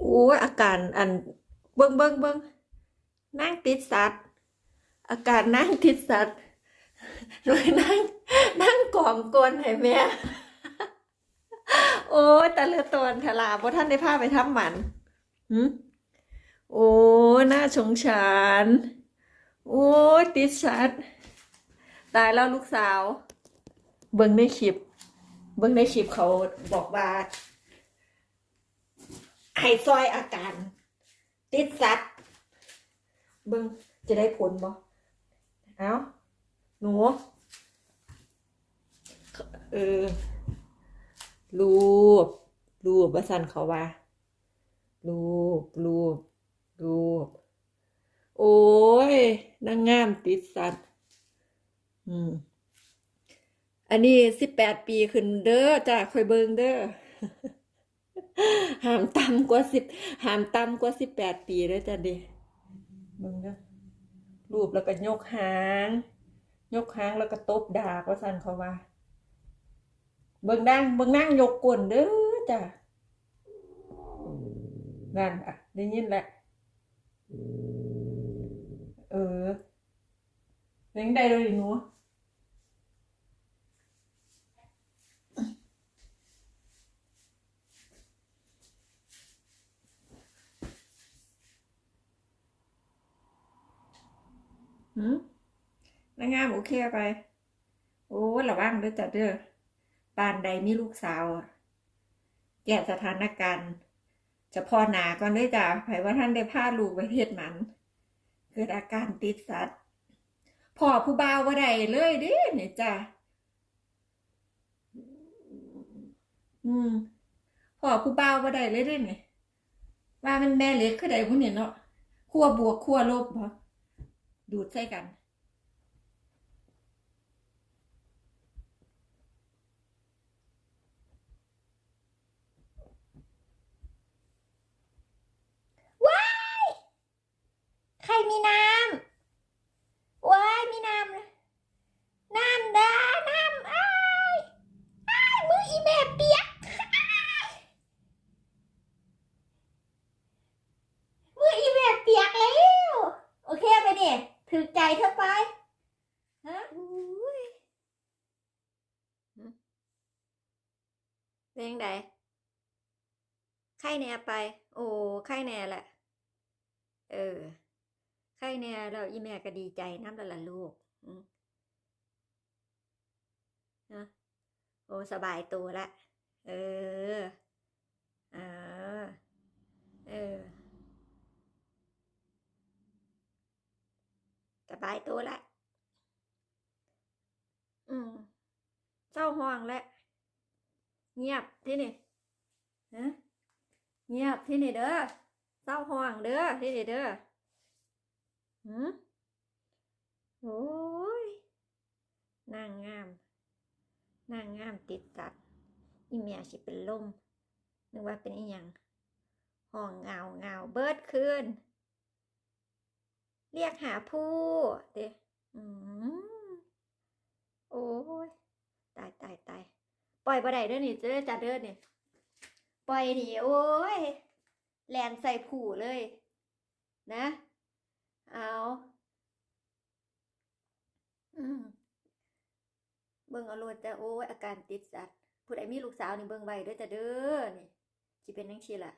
โอ้ยอาการอันเบิ่งเบิ่งเบิ่งนั่งติดสัตว์ อาการนั่งติดสัตว์หน่อยนั่งนั่งกลองกลนให้แม่โอ้ยต่เลือตนทลาบ่ท่านได้พาไปทำหมันหึโอ้หน่าสงสารโอ้ยติดสัตว์ตายแล้วลูกสาว เบิ่งในคลิป เบิ่งในคลิปเขาบอกว่า ให้ซอยอาการ ติดสัตว์เบิ่งจะได้ผลบ่เอาหนู เออ รูป รูปว่าสันเขาว่า รูป รูป รูป โอ้ยนางงามติดสัตว์ อืม อันนี้สิบแปดปีขึ้นเด้อจ้าคอยเบิงเด้อ ห้ามต่ำกว่าสิบห้ามต่ำกว่าสิบแปดปีเด้อจ้าดิเบิงเด้อรูปแล้วก็ยกหาง ยกหางแล้วก็ตบดากว่าสันเขาว่า เบิ่งนั่งเบิ่งนั่งยกก้นเด้อจ้ะนั่นอะได้ยินแหละ เออเลี้ยงได้เลยหนู หืมนางงามโอเคไป โอ้ระวังด้อจ้ะเด้อปานใดมีลูกสาวแก้สถานการณ์เฉพาะหนาก่อนเลยจ้ะไผว่าท่านได้พาลูกไปเฮ็ดหมัน เกิดอาการติดสัตว์พ่อผู้บ่าวว่าได้เลยเด้เนี่ยจ้ะอืมพ่อผู้บ่าวว่าได้เลยเด้เนี่ยว่ามันแม่เล็กคือใดพวกเนี่ยเนาะขั้วบวกขั้วลบบ่ ดูดใส่กัน ใครมีน้ำว้ายมีน้ำนะน้ำดาน้ำอ้ายอ้ายมืออีแม่เปียกอ้ายมืออีแม่เปียกแล้ว โอเคไปเนี่ยถือใจเธอไป ฮะอุ้ย เป็นยังไงไข้แน่ไป โอ้ไข้แน่แหละ เออใครเนี่ยแล้วอีแม่ก็ดีใจน้ำละละลูกอืมนะโอ้สบายตัวละ เอออ่าเออ สบายตัวละ อืมเศร้าห้องแล้ว เงียบที่นี่ฮะเงียบที่นี่เด้อเศร้าห้องเด้อที่นี่เด้อหืมโอ้ยนางงามนางงามติดสัตว์อีเมียสิเป็นลมนึกว่าเป็นอีหยังห้องเงาเงาเบิดคืนเรียกหาผู้เด้อืมโอ้ย ตายตายตาย ปล่อยบ่ได้เด้อนี่เด้จัดเด้อนี่ปล่อยนี่โอ้ยแลนใส่ผู่เลย นะ เอาอืมเบิ่งเอาโลดจะโอ้ยอาการติดสัตว์ผู้ใดมีลูกสาวนี่เบิ่งไว้เด้อจ้ะเด้อนี่สิเป็นจังซี่ล่ะ